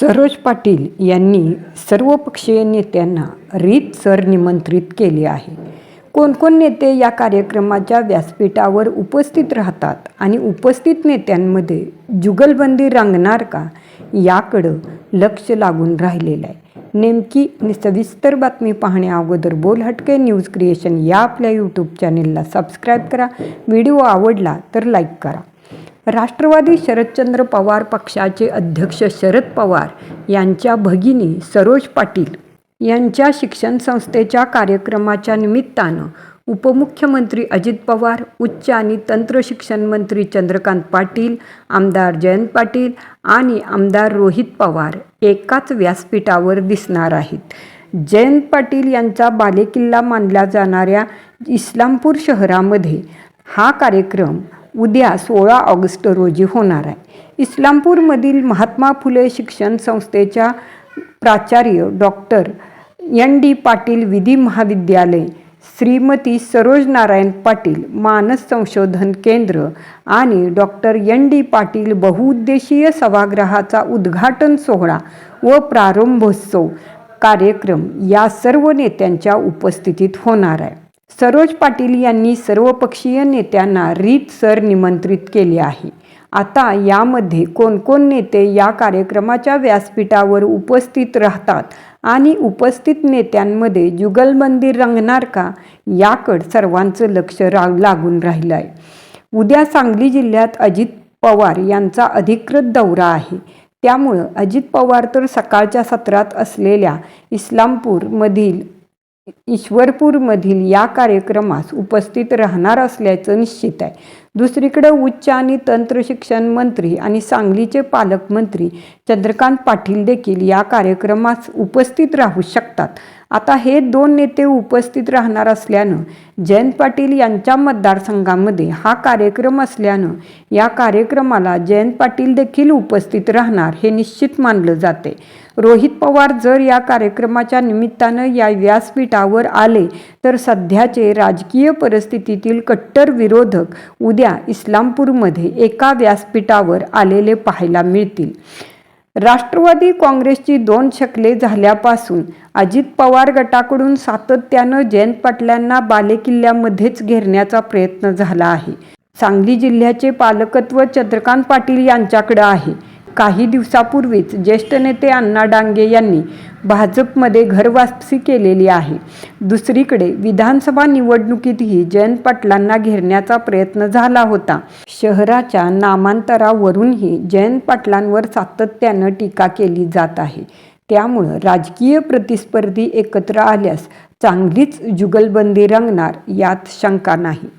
सरोज पाटील यांनी सर्वपक्षीय नेत्यांना रीतसर निमंत्रित केले आहे. कोणकोण नेते या कार्यक्रमाच्या व्यासपीठावर उपस्थित राहतात आणि उपस्थित नेत्यांमध्ये जुगलबंदी रंगणार का याकडं लक्ष लागून राहिलेलं आहे. नेमकी आणि सविस्तर बातमी पाहण्या अगोदर बोल हटके न्यूज क्रिएशन या आपल्या यूट्यूब चॅनेलला सबस्क्राईब करा. व्हिडिओ आवडला तर लाईक करा. राष्ट्रवादी शरदचंद्र पवार पक्षाचे अध्यक्ष शरद पवार यांच्या भगिनी सरोज पाटील यांच्या शिक्षण संस्थेच्या कार्यक्रमाच्या निमित्तानं उपमुख्यमंत्री अजित पवार उच्च आणि तंत्र शिक्षण मंत्री चंद्रकांत पाटील आमदार जयंत पाटील आणि आमदार रोहित पवार एकाच व्यासपीठावर दिसणार आहेत. जयंत पाटील यांचा बालेकिल्ला मानल्या जाणाऱ्या इस्लामपूर शहरामध्ये हा कार्यक्रम उद्या सोळा ऑगस्ट रोजी होणार आहे. इस्लामपूरमधील महात्मा फुले शिक्षण संस्थेच्या प्राचार्य डॉक्टर एन डी पाटील विधी महाविद्यालय श्रीमती सरोज नारायण पाटील मानस संशोधन केंद्र आणि डॉक्टर एन डी पाटील बहुउद्देशीय सभागृहाचा उद्घाटन सोहळा व प्रारंभोत्सव कार्यक्रम या सर्व नेत्यांच्या उपस्थितीत होणार आहे. सरोज पाटील यांनी सर्वपक्षीय नेत्यांना रीतसर निमंत्रित केले आहे. आता यामध्ये कोणकोण नेते या कार्यक्रमाच्या व्यासपीठावर उपस्थित राहतात आणि उपस्थित नेत्यांमध्ये जुगलबंदी रंगणार का याकड सर्वांचं लक्ष रा लागून राहिलं आहे उद्या सांगली जिल्ह्यात अजित पवार यांचा अधिकृत दौरा आहे. त्यामुळं अजित पवार तर सकाळच्या सत्रात असलेल्या इस्लामपूरमधील ईश्वरपूरमधील या कार्यक्रमास उपस्थित राहणार असल्याचं निश्चित आहे. दुसरीकडे उच्च आणि तंत्र शिक्षण मंत्री आणि सांगलीचे पालकमंत्री चंद्रकांत पाटील देखील या कार्यक्रमास उपस्थित राहू शकतात. आता हे दोन नेते उपस्थित राहणार असल्यानं जयंत पाटील यांच्या मतदारसंघामध्ये हा कार्यक्रम असल्यानं या कार्यक्रमाला जयंत पाटील देखील उपस्थित राहणार हे निश्चित मानलं जाते. रोहित पवार जर या कार्यक्रमाच्या निमित्तानं या व्यासपीठावर आले तर सध्याचे राजकीय परिस्थितीतील कट्टर विरोधक उद्या इस्लामपूरमध्ये एका व्यासपीठावर आलेले पाहायला मिळतील. राष्ट्रवादी काँग्रेसची दोन शकले झाल्यापासून अजित पवार गटाकडून सातत्यानं जयंत पाटलांना बालेकिल्ल्यामध्येच घेरण्याचा प्रयत्न झाला आहे. सांगली जिल्ह्याचे पालकत्व चंद्रकांत पाटील यांच्याकडे आहे. काही दिवसापूर्वीच ज्येष्ठ नेते अण्णा डांगे यांनी भाजपमध्ये घरवापसी केलेली आहे. दुसरीकडे विधानसभा निवडणुकीतही जयंत पाटलांना घेरण्याचा प्रयत्न झाला होता. शहराच्या नामांतरावरूनही जयंत पाटलांवर सातत्यानं टीका केली जात आहे. त्यामुळं राजकीय प्रतिस्पर्धी एकत्र आल्यास चांगलीच जुगलबंदी रंगणार यात शंका नाही.